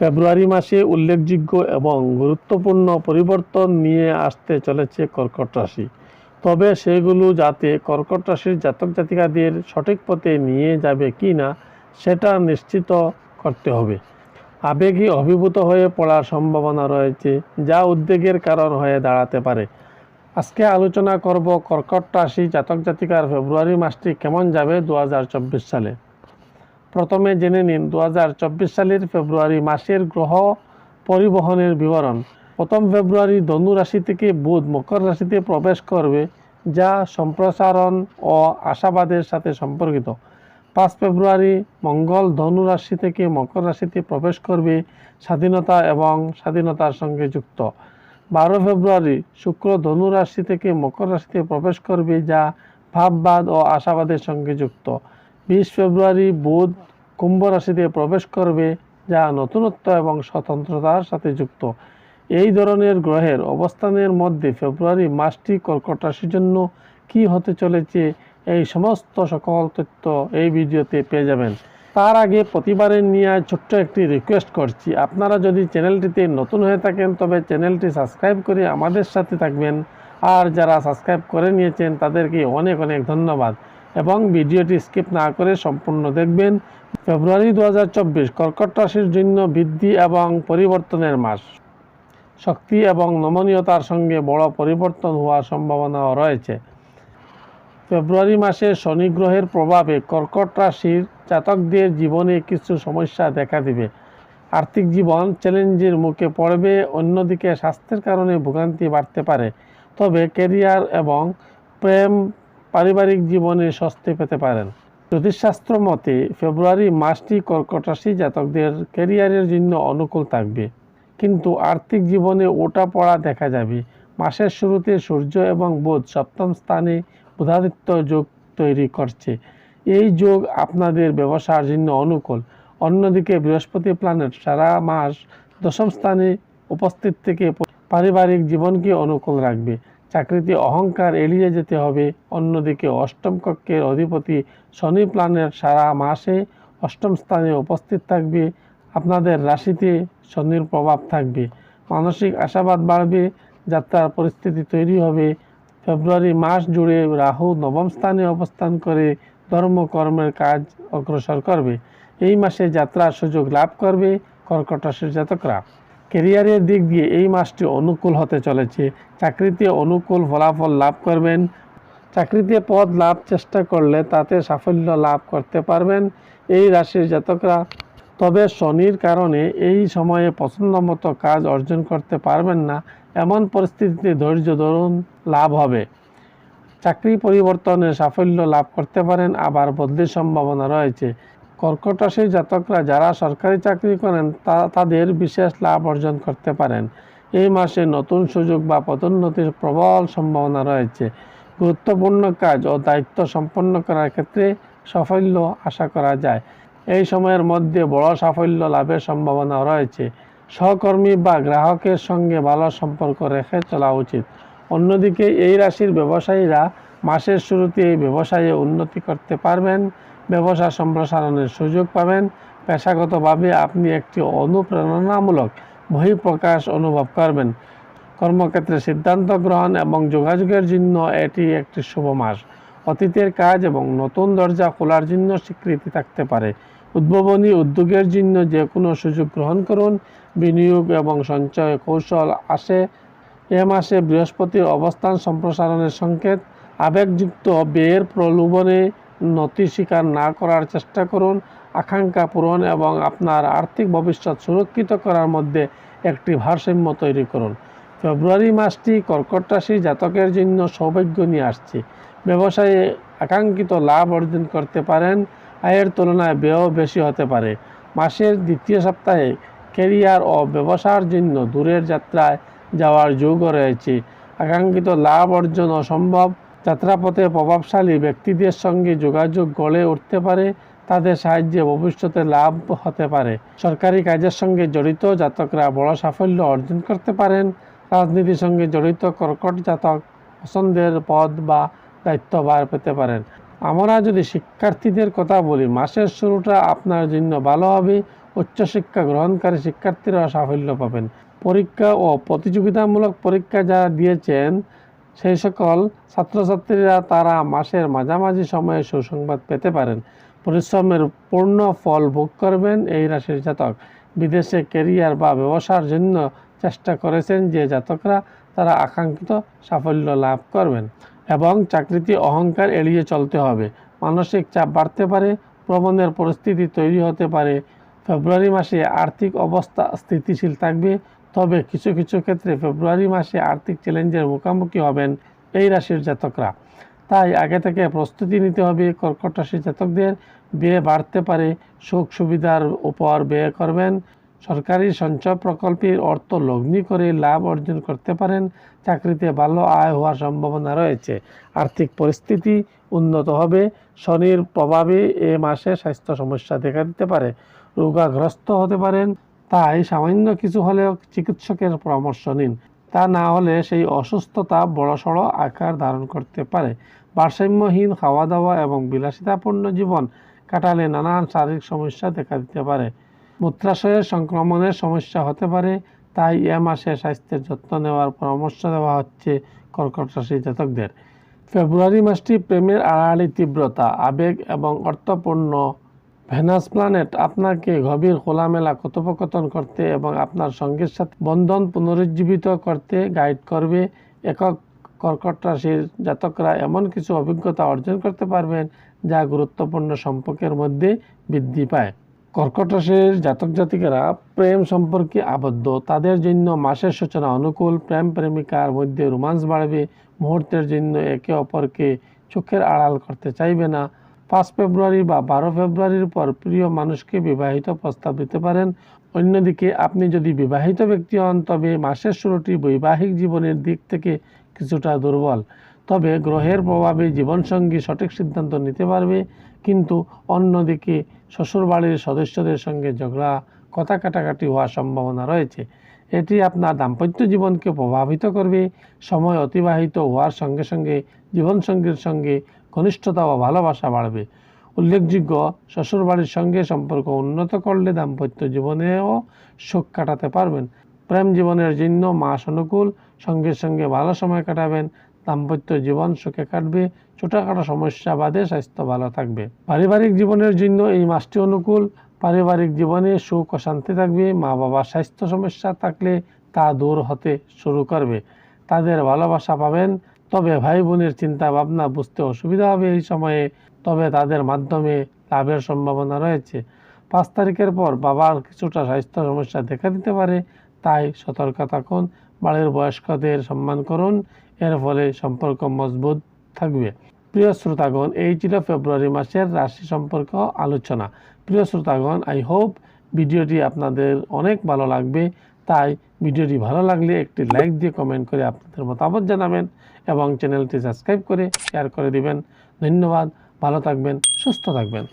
ফেব্রুয়ারি মাসে উল্লেখযোগ্য এবং গুরুত্বপূর্ণ পরিবর্তন নিয়ে আসতে চলেছে কর্কট রাশি। তবে সেগুলো যাতে কর্কট রাশির জাতক জাতিকাদের সঠিক পথে নিয়ে যাবে কি না সেটা নিশ্চিত করতে হবে। আবেগে অভিভূত হয়ে পড়ার সম্ভাবনা রয়েছে, যা উদ্বেগের কারণ হয়ে দাঁড়াতে পারে। আজকে আলোচনা করব কর্কট রাশি জাতক জাতিকার ফেব্রুয়ারি মাসটি কেমন যাবে দু হাজার চব্বিশ সালে। প্রথমে জেনে নিন দু হাজার চব্বিশ সালের ফেব্রুয়ারি মাসের গ্রহ পরিবহনের বিবরণ। প্রথম ফেব্রুয়ারি ধনু রাশি থেকে বুধ মকর রাশিতে প্রবেশ করবে, যা সম্প্রসারণ ও আশাবাদের সাথে সম্পর্কিত। পাঁচ ফেব্রুয়ারি মঙ্গল ধনু রাশি থেকে মকর রাশিতে প্রবেশ করবে, স্বাধীনতা এবং স্বাধীনতার সঙ্গে যুক্ত। বারো ফেব্রুয়ারি শুক্র ধনু রাশি থেকে মকর রাশিতে প্রবেশ করবে, যা ভাববাদ ও আশাবাদের সঙ্গে যুক্ত। বিশ ফেব্রুয়ারি বুধ কুম্ভ রাশিতে প্রবেশ করবে, যা নতুনত্ব এবং স্বতন্ত্রতার সাথে যুক্ত। এই ধরনের গ্রহের অবস্থানের মধ্যে ফেব্রুয়ারি মাসটি কর্কট রাশির জন্য কি হতে চলেছে, এই সমস্ত সকল তথ্য এই ভিডিওতে পেয়ে যাবেন। তার আগে প্রতিবারের নিয়ে ছোট্ট একটি রিকোয়েস্ট করছি। আপনারা যদি চ্যানেলটিতে নতুন হয়ে থাকেন, তবে চ্যানেলটি সাবস্ক্রাইব করে আমাদের সাথে থাকবেন। আর যারা সাবস্ক্রাইব করে নিয়েছেন, তাদেরকে অনেক অনেক ধন্যবাদ। এবং ভিডিওটি স্কিপ না করে সম্পূর্ণ দেখবেন। ফেব্রুয়ারি দু কর্কট রাশির জন্য বৃদ্ধি এবং পরিবর্তনের মাস। শক্তি এবং নমনীয়তার সঙ্গে বড় পরিবর্তন হওয়ার সম্ভাবনাও রয়েছে। ফেব্রুয়ারি মাসে শনি গ্রহের প্রভাবে কর্কট রাশির জাতকদের জীবনে কিছু সমস্যা দেখা দিবে। আর্থিক জীবন চ্যালেঞ্জের মুখে পড়বে, অন্যদিকে স্বাস্থ্যের কারণে ভোগান্তি বাড়তে পারে। তবে ক্যারিয়ার এবং প্রেম পারিবারিক জীবনে স্বস্তি পেতে পারেন। জ্যোতিষশাস্ত্র মতে, ফেব্রুয়ারি মাসটি কর্কট রাশি জাতকদের ক্যারিয়ারের জন্য অনুকূল থাকবে। কিন্তু আর্থিক জীবনে ওটা পড়া দেখা যাবে। মাসের শুরুতে সূর্য এবং বুধ সপ্তম স্থানে বুধাদিত্য যোগ তৈরি করছে। এই যোগ আপনাদের ব্যবসার জন্য অনুকূল। অন্যদিকে বৃহস্পতি প্ল্যানেট সারা মাস দশম স্থানে উপস্থিত থেকে পারিবারিক জীবনকে অনুকূল রাখবে। চাকরিতে অহংকার এড়িয়ে যেতে হবে। অন্যদিকে অষ্টম কক্ষের অধিপতি শনি প্ল্যানেট সারা মাসে অষ্টম স্থানে উপস্থিত থাকবে। আপনাদের রাশিতে শনির প্রভাব থাকবে। মানসিক আশাবাদ বাড়বে, যাত্রার পরিস্থিতি তৈরি হবে। ফেব্রুয়ারি মাস জুড়ে রাহু নবম স্থানে অবস্থান করে, ধর্মকর্মের কাজ অগ্রসর করবে। এই মাসে যাত্রার সুযোগ লাভ করবে কর্কট জাতকরা। কেরিয়ারের দিক দিয়ে এই মাসটি অনুকূল হতে চলেছে। চাকরিতে অনুকূল ফলাফল লাভ করবেন। চাকরিতে পদ লাভ চেষ্টা করলে তাতে সাফল্য লাভ করতে পারবেন এই রাশির জাতকরা। তবে শনির কারণে এই সময়ে পছন্দ মতো কাজ অর্জন করতে পারবেন না। এমন পরিস্থিতিতে ধৈর্য ধরুন, লাভ হবে। চাকরি পরিবর্তনে সাফল্য লাভ করতে পারেন, আবার বদলির সম্ভাবনা রয়েছে। কর্কট রাশির জাতকরা যারা সরকারি চাকরি করেন, তা তাদের বিশেষ লাভ অর্জন করতে পারেন। এই মাসে নতুন সুযোগ বা পদোন্নতির প্রবল সম্ভাবনা রয়েছে। গুরুত্বপূর্ণ কাজ ও দায়িত্ব সম্পন্ন করার ক্ষেত্রে সাফল্য আশা করা যায়। এই সময়ের মধ্যে বড় সাফল্য লাভের সম্ভাবনা রয়েছে। সহকর্মী বা গ্রাহকের সঙ্গে ভালো সম্পর্ক রেখে চলা উচিত। অন্যদিকে এই রাশির ব্যবসায়ীরা মাসের শুরুতে ব্যবসায়ে উন্নতি করতে পারবেন। ব্যবসা সম্প্রসারণের সুযোগ পাবেন। পেশাগতভাবে আপনি একটি অনুপ্রেরণামূলক বহিঃপ্রকাশ অনুভব করবেন। কর্মক্ষেত্রে সিদ্ধান্ত গ্রহণ এবং যোগাযোগের জন্য এটি একটি শুভ মাস। অতীতের কাজ এবং নতুন দরজা খোলার জন্য স্বীকৃতি থাকতে পারে। উদ্ভাবনী উদ্যোগের জন্য যে কোনো সুযোগ গ্রহণ করুন। বিনিয়োগ এবং সঞ্চয় কৌশল আসে। এ মাসে বৃহস্পতির অবস্থান সম্প্রসারণের সংকেত। আবেগযুক্ত ব্যয়ের প্রলোভনে নতি স্বীকার না করার চেষ্টা করুন। আকাঙ্ক্ষা পূরণ এবং আপনার আর্থিক ভবিষ্যৎ সুরক্ষিত করার মধ্যে একটি ভারসাম্য তৈরি করুন। ফেব্রুয়ারি মাসটি কর্কট রাশি জাতকের জন্য সৌভাগ্য নিয়ে আসছে। ব্যবসায়ে আকাঙ্ক্ষিত লাভ অর্জন করতে পারেন। আয়ের তুলনায় ব্যয় বেশি হতে পারে। মাসের দ্বিতীয় সপ্তাহে কেরিয়ার ও ব্যবসার জন্য দূরের যাত্রায় যাওয়ার যোগও রয়েছে। আকাঙ্ক্ষিত লাভ অর্জন অসম্ভব। যাত্রাপথে প্রভাবশালী ব্যক্তিদের সঙ্গে যোগাযোগ গড়ে উঠতে পারে, তাদের সাহায্যে ভবিষ্যতে লাভ হতে পারে। সরকারি কাজের সঙ্গে জড়িত জাতকরা বড় সাফল্য অর্জন করতে পারেন। রাজনীতির সঙ্গে জড়িত কর্কট জাতক পছন্দের পদ বা দায়িত্বভার পেতে পারেন। আমরা যদি শিক্ষার্থীদের কথা বলি, মাসের শুরুটা আপনার জন্য ভালো হবে। উচ্চশিক্ষা গ্রহণকারী শিক্ষার্থীরা সাফল্য পাবেন। পরীক্ষা ও প্রতিযোগিতামূলক পরীক্ষা যারা দিয়েছেন সেই সকল ছাত্রছাত্রীরা তারা মাসের মাঝামাঝি সময়ে সুসংবাদ পেতে পারেন। পরিশ্রমের পূর্ণ ফল ভোগ করবেন এই রাশির জাতক। বিদেশে কেরিয়ার বা ব্যবসার জন্য চেষ্টা করেছেন যে জাতকরা তারা আকাঙ্ক্ষিত সাফল্য লাভ করবেন এবং চাকরিতে অহংকার এড়িয়ে চলতে হবে। মানসিক চাপ বাড়তে পারে, প্রবণের পরিস্থিতি তৈরি হতে পারে। ফেব্রুয়ারি মাসে আর্থিক অবস্থা স্থিতিশীল থাকবে তবে কিছু কিছু ক্ষেত্রে ফেব্রুয়ারি মাসে আর্থিক চ্যালেঞ্জের মুখোমুখি হবেন এই রাশির জাতকরা। তাই আগে থেকে প্রস্তুতি নিতে হবে, কর্কট রাশির জাতকদের। ব্যয় বাড়তে পারে, সুখ সুবিধার উপর ব্যয় করবেন। সরকারি সঞ্চয় প্রকল্পের অর্থ লগ্নি করে লাভ অর্জন করতে পারেন। চাকরিতে ভালো আয় হওয়ার সম্ভাবনা রয়েছে। আর্থিক পরিস্থিতি উন্নত হবে। শনির প্রভাবে এ মাসে স্বাস্থ্য সমস্যা দেখা দিতে পারে। রোগাগ্রস্ত হতে পারেন। তাই সামান্য কিছু হলেও চিকিৎসকের পরামর্শ নিন। তা না হলে সেই অসুস্থতা বড়সড় আকার ধারণ করতে পারে। ভারসাম্যহীন খাওয়া দাওয়া এবং বিলাসিতাপূর্ণ জীবন কাটালে নানান শারীরিক সমস্যা দেখা দিতে পারে। মূত্রাশয়ের সংক্রমণের সমস্যা হতে পারে, তাই এ মাসে স্বাস্থ্যের যত্ন নেওয়ার পরামর্শ দেওয়া হচ্ছে কর্কট রাশি জাতকদের। ফেব্রুয়ারি মাসটি প্রেমের আড়াআড়ি তীব্রতা, আবেগ এবং অর্থপূর্ণ ভেনাস প্ল্যানেট আপনাকে গভীর খোলামেলা কথোপকথন করতে এবং আপনার সঙ্গীর সাথে বন্ধন পুনরুজ্জীবিত করতে গাইড করবে। একক কর্কট রাশির জাতকরা এমন কিছু অভিজ্ঞতা অর্জন করতে পারবেন যা গুরুত্বপূর্ণ সম্পর্কের মধ্যে বৃদ্ধি পায়। কর্কট রাশির জাতক জাতিকেরা প্রেম সম্পর্কে আবদ্ধ। তাদের জন্য মাসের সূচনা অনুকূল, প্রেম প্রেমিকার মধ্যে রোমান্স বাড়বে। মুহূর্তের জন্য একে অপরকে চোখের আড়াল করতে চাইবে না। পাঁচ ফেব্রুয়ারি বা বারো ফেব্রুয়ারির পর প্রিয় মানুষকে বিবাহিত প্রস্তাব দিতে পারেন। অন্যদিকে আপনি যদি বিবাহিত ব্যক্তি হন, তবে মাসের শুরুটি বৈবাহিক জীবনের দিক থেকে কিছুটা দুর্বল। তবে গ্রহের প্রভাবে জীবনসঙ্গী সঠিক সিদ্ধান্ত নিতে পারবে, কিন্তু অন্যদিকে শ্বশুরবাড়ির সদস্যদের সঙ্গে ঝগড়া, কথা কাটাকাটি হওয়ার সম্ভাবনা রয়েছে। এটি আপনার দাম্পত্য জীবনকে প্রভাবিত করবে। সময় অতিবাহিত হওয়ার সঙ্গে সঙ্গে জীবনসঙ্গীর সঙ্গে ঘনিষ্ঠতা ও ভালোবাসা বাড়বে। উল্লেখযোগ্য, শ্বশুরবাড়ির সঙ্গে সম্পর্ক উন্নত করলে দাম্পত্য জীবনেও সুখ কাটাতে পারবেন। প্রেম জীবনের জন্য মাস অনুকূল সঙ্গে সঙ্গে ভালো সময় কাটাবেন। দাম্পত্য জীবন সুখে কাটবে, ছোটোখাটো সমস্যা বাদে স্বাস্থ্য ভালো থাকবে। পারিবারিক জীবনের জন্য এই মাসটি অনুকূল। পারিবারিক জীবনে সুখ ও শান্তি থাকবে মা বাবার স্বাস্থ্য সমস্যা থাকলে তা দূর হতে শুরু করবে। তাদের ভালোবাসা পাবেন তবে ভাই বোনের চিন্তা ভাবনা বুঝতে অসুবিধা হবে এই সময়ে, তবে তাদের মাধ্যমে লাভের সম্ভাবনা রয়েছে। পাঁচ তারিখের পর বাবার কিছুটা স্বাস্থ্য সমস্যা দেখা দিতে পারে, তাই সতর্ক থাকুন, বাড়ির বয়স্কদের সম্মান করুন, এর ফলে সম্পর্ক মজবুত থাকবে। প্রিয় শ্রোতাগণ, এই ছিল ফেব্রুয়ারি মাসের রাশি সম্পর্ক আলোচনা। প্রিয় শ্রোতাগণ আই হোপ ভিডিওটি আপনাদের অনেক ভালো লাগবে, তাই ভিডিওটি ভালো লাগলে একটি লাইক দিয়ে কমেন্ট করে আপনাদের মতামত জানাবেন এবং চ্যানেলটি সাবস্ক্রাইব করে শেয়ার করে দিবেন। ধন্যবাদ, ভালো থাকবেন, সুস্থ থাকবেন।